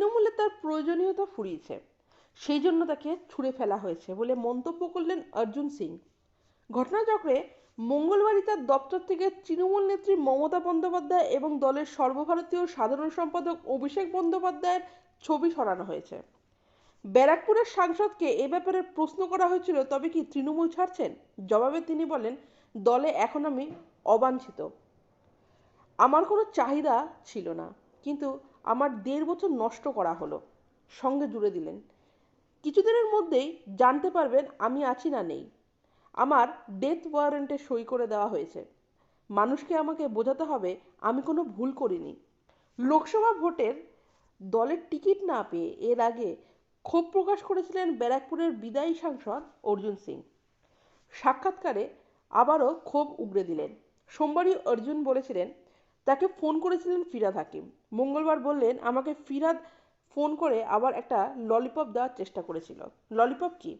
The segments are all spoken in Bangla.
তৃণমূলে তার প্রয়োজনীয়তা ফুরিয়েছে। সেই জন্য তাকে ছুঁড়ে ফেলা হয়েছে বলে মন্তব্য করলেন অর্জুন সিং। ঘটনাচক্রে মঙ্গলবারই তার দপ্তর থেকে তৃণমূল নেত্রী মমতা বন্দ্যোপাধ্যায় এবং দলের সর্বভারতীয় সাধারণ সম্পাদক অভিষেক বন্দ্যোপাধ্যায়ের ছবি সরানো হয়েছে। ব্যারাকপুরের সাংসদকে এ ব্যাপারে প্রশ্ন করা হয়েছিল, তবে কি তৃণমূল ছাড়ছেন? জবাবে তিনি বলেন, দলে এখন আমি অবাঞ্ছিত। আমার কোনো চাহিদা ছিল না। কিন্তু আমার দেড় বছর নষ্ট করা হলো। সঙ্গে জুড়ে দিলেন। কিছুদিনের মধ্যেই জানতে পারবেন আমি আছি না নেই। আমার ডেথ ওয়ারেন্টে সই করে দেওয়া হয়েছে। মানুষকে আমাকে বোঝাতে হবে, আমি কোনো ভুল করিনি। লোকসভা ভোটের দলের টিকিট না পেয়ে এর আগে ক্ষোভ প্রকাশ করেছিলেন ব্যারাকপুরের বিদায়ী সাংসদ অর্জুন সিং। সাক্ষাৎকারে আবারও ক্ষোভ উগড়ে দিলেন। সোমবারই অর্জুন বলেছিলেন তাকে ফোন করেছিলেন ফিরাদ হাকিম। মঙ্গলবার বললেন, আমাকে ফিরাদ ফোন করে আবার একটা ললিপপ দেওয়ার চেষ্টা করেছিল। ললিপপ কি?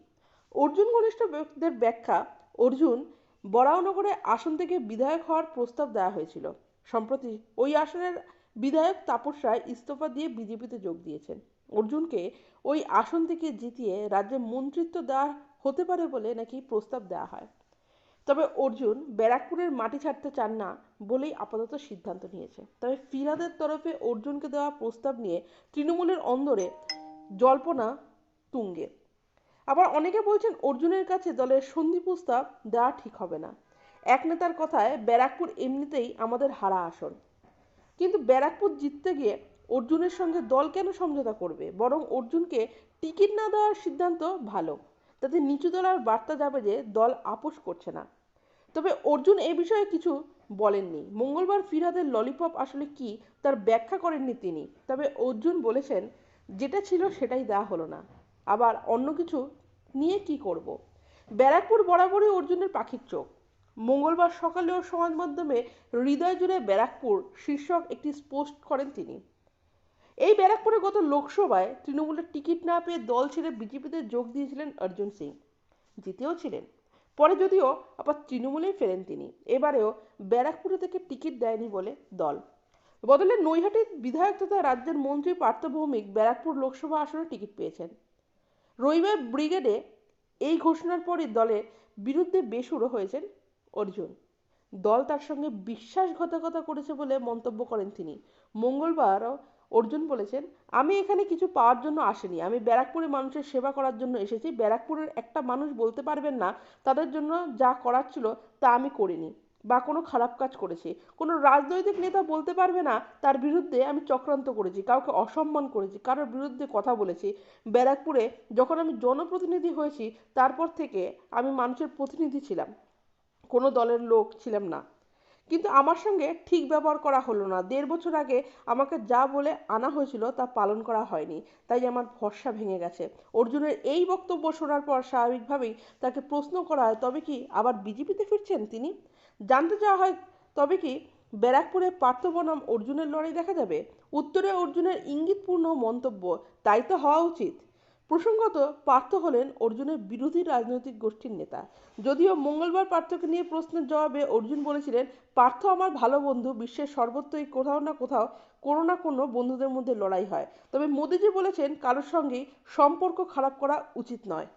অর্জুন ঘনিষ্ঠ ব্যক্তিদের ব্যাখ্যা, অর্জুন বরাহনগরে আসন থেকে বিধায়ক হওয়ার প্রস্তাব দেওয়া হয়েছিল। সম্প্রতি ওই আসনের বিধায়ক তাপস রায় ইস্তফা দিয়ে বিজেপিতে যোগ দিয়েছেন। অর্জুনকে ওই আসন থেকে জিতিয়ে রাজ্যে মন্ত্রিত্ব দেওয়া হতে পারে বলে নাকি প্রস্তাব দেওয়া হয়। তবে অর্জুন ব্যারাকপুরের মাটি ছাড়তে চান না বলেই আপাতত সিদ্ধান্ত নিয়েছে। তবে ফিরাদের তরফে অর্জুনকে দেওয়া প্রস্তাব নিয়ে তৃণমূলের অন্দরে জল্পনা তুঙ্গে। আবার অনেকে বলছেন অর্জুনের কাছে দলের সন্ধি প্রস্তাব দেওয়া ঠিক হবে না। এক নেতার কথায় ব্যারাকপুর এমনিতেই আমাদের হারা আসন। কিন্তু ব্যারাকপুর জিততে গিয়ে অর্জুনের সঙ্গে দল কেন সমঝোতা করবে? বরং অর্জুনকে টিকিট না দেওয়ার সিদ্ধান্ত ভালো। তাতে নিচু দলার বার্তা যাবে যে দল আপোষ করছে না। তবে অর্জুন এ বিষয়ে কিছু বলেননি। মঙ্গলবার ফিরহাদের ললিপপ আসলে কি তার ব্যাখ্যা করেননি তিনি। তবে অর্জুন বলেছেন, যেটা ছিল সেটাই দেওয়া হলো না। আবার অন্য কিছু নিয়ে কি করব। ব্যারাকপুর বরাবরই অর্জুনের পাখির চোখ। মঙ্গলবার সকালেও সমাজ মাধ্যমে হৃদয় জুড়ে ব্যারাকপুর শীর্ষক একটি পোস্ট করেন তিনি। এই ব্যারাকপুরে গত লোকসভায় তৃণমূলের টিকিট না পেয়ে দল ছেড়ে বিজেপিতে যোগ দিয়েছিলেন অর্জুন সিং। জিতেও ছিলেন। পরে যদিও আবার তৃণমূলেই ফেরেন তিনি। এবারেও ব্যারাকপুরে থেকে টিকিট দেয়নি বলে দল। বদলে নৈহাটির বিধায়ক তথা রাজ্যের মন্ত্রী পার্থ ভৌমিক ব্যারাকপুর লোকসভা আসনে টিকিট পেয়েছেন। রবিবার ব্রিগেডে এই ঘোষণার পরই দলের বিরুদ্ধে বেসুরো হয়েছেন অর্জুন। দল তার সঙ্গে বিশ্বাসঘাতকতা করেছে বলে মন্তব্য করেন তিনি। মঙ্গলবারও অর্জুন বলেছেন, আমি এখানে কিছু পাওয়ার জন্য আসিনি। আমি ব্যারাকপুরের মানুষের সেবা করার জন্য এসেছি। ব্যারাকপুরের একটা মানুষ বলতে পারবেন না, তাদের জন্য যা করার ছিল তা আমি করিনি বা কোনো খারাপ কাজ করেছি। কোনো রাজনৈতিক নেতা বলতে পারবে না, তার বিরুদ্ধে আমি চক্রান্ত করেছি, কাউকে অসম্মান করেছি, কারোর বিরুদ্ধে কথা বলেছি। ব্যারাকপুরে যখন আমি জনপ্রতিনিধি হয়েছি, তারপর থেকে আমি মানুষের প্রতিনিধি ছিলাম। কোনো দলের লোক ছিলাম না। কিন্তু আমার সঙ্গে ঠিক ব্যবহার করা হলো না। দেড় বছর আগে আমাকে যা বলে আনা হয়েছিল তা পালন করা হয়নি, তাই আমার ভরসা ভেঙে গেছে। অর্জুনের এই বক্তব্য শোনার পর স্বাভাবিকভাবেই তাকে প্রশ্ন করা হয়, তবে কি আবার বিজেপিতে ফিরছেন তিনি? জানতে চাওয়া হয়, তবে কি ব্যারাকপুরে পার্থ বনাম অর্জুনের লড়াই দেখা যাবে? উত্তরে অর্জুনের ইঙ্গিতপূর্ণ মন্তব্য, তাই তো হওয়া উচিত। প্রসঙ্গত, পার্থ হলেন অর্জুনের বিরোধী রাজনৈতিক গোষ্ঠীর নেতা। যদিও মঙ্গলবার পার্থকে নিয়ে প্রশ্নের জবাবে অর্জুন বলেছিলেন, পার্থ আমার ভালো বন্ধু, বিশ্বের সর্বত্রই কোথাও না কোথাও কোনো না কোনো বন্ধুদের মধ্যে লড়াই হয়। তবে মোদিজি বলেছেন, কারোর সঙ্গেই সম্পর্ক খারাপ করা উচিত নয়।